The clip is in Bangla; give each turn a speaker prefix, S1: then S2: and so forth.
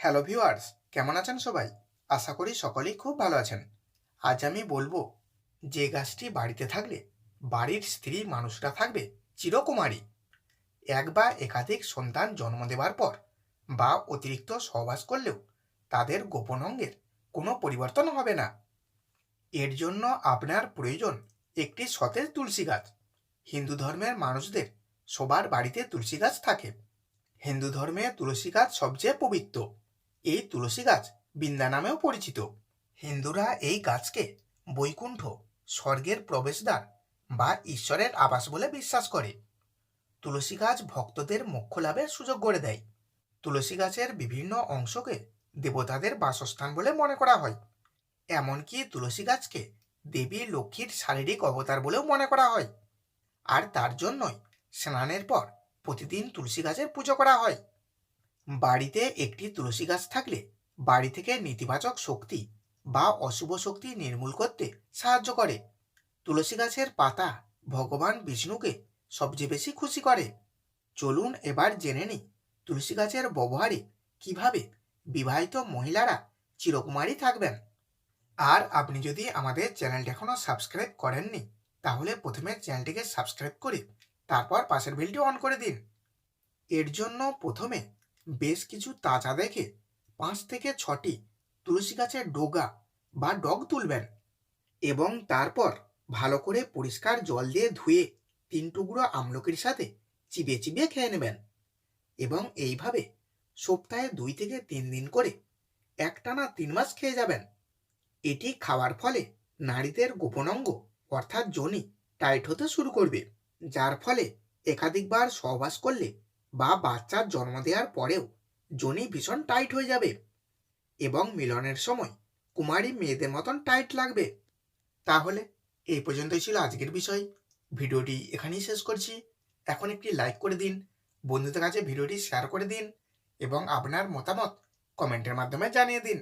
S1: হ্যালো ভিউয়ার্স কেমন আছেন সবাই? আশা করি সকলেই খুব ভালো আছেন। আজ আমি বলব, যে গাছটি বাড়িতে থাকলে বাড়ির স্ত্রী মানুষরা থাকবে চিরকুমারী। এক বা একাধিক সন্তান জন্ম দেওয়ার পর বা অতিরিক্ত সহবাস করলেও তাদের গোপন অঙ্গের কোনো পরিবর্তন হবে না। এর জন্য আপনার প্রয়োজন একটি সতেজ তুলসী গাছ। হিন্দু ধর্মের মানুষদের সবার বাড়িতে তুলসী গাছ থাকে। হিন্দু ধর্মে তুলসী গাছ সবচেয়ে পবিত্র। এই তুলসী গাছ বৃন্দা নামেও পরিচিত। হিন্দুরা এই গাছকে বৈকুণ্ঠ, স্বর্গের প্রবেশদ্বার বা ঈশ্বরের আবাস বলে বিশ্বাস করে। তুলসী গাছ ভক্তদের মোক্ষ লাভের সুযোগ করে দেয়। তুলসী গাছের বিভিন্ন অংশকে দেবতাদের বাসস্থান বলে মনে করা হয়। এমনকি তুলসী গাছকে দেবী লক্ষ্মীর শারীরিক অবতার বলেও মনে করা হয়। আর তার জন্যই স্নানের পর প্রতিদিন তুলসী গাছের পুজো করা হয়। বাড়িতে একটি তুলসী গাছ থাকলে বাড়ি থেকে নেতিবাচক শক্তি বা অশুভ শক্তি নির্মূল করতে সাহায্য করে। তুলসী গাছের পাতা ভগবান বিষ্ণুকে সবচেয়ে বেশি খুশি করে। চলুন এবার জেনে নিই তুলসী গাছের ব্যবহারে কীভাবে বিবাহিত মহিলারা চিরকুমারী থাকবেন। আর আপনি যদি আমাদের চ্যানেলটি এখনও সাবস্ক্রাইব করেননি, তাহলে প্রথমে চ্যানেলটিকে সাবস্ক্রাইব করে তারপর পাশের বেলটি অন করে দিন। এর জন্য প্রথমে বেশ কিছু তাজা দেখে পাঁচ থেকে ছটি তুলসী গাছের ডোগা বা ডগ তুলবেন এবং তারপর ভালো করে পরিষ্কার জল দিয়ে ধুয়ে তিন টুকরো আমলকির সাথে চিবিয়ে চিবিয়ে খেয়ে নেবেন এবং এইভাবে সপ্তাহে দুই থেকে তিন দিন করে একটানা তিন মাস খেয়ে যাবেন। এটি খাওয়ার ফলে নারীদের গোপনাঙ্গ অর্থাৎ যোনি টাইট হতে শুরু করবে, যার ফলে একাধিকবার সহবাস করলে বা বাচ্চার জন্ম দেওয়ার পরেও যোনি ভীষণ টাইট হয়ে যাবে এবং মিলনের সময় কুমারী মেয়েদের মতন টাইট লাগবে। তাহলে এই পর্যন্তই ছিল আজকের বিষয়। ভিডিওটি এখানেই শেষ করছি। এখন একটি লাইক করে দিন, বন্ধুদের কাছে ভিডিওটি শেয়ার করে দিন এবং আপনার মতামত কমেন্টের মাধ্যমে জানিয়ে দিন।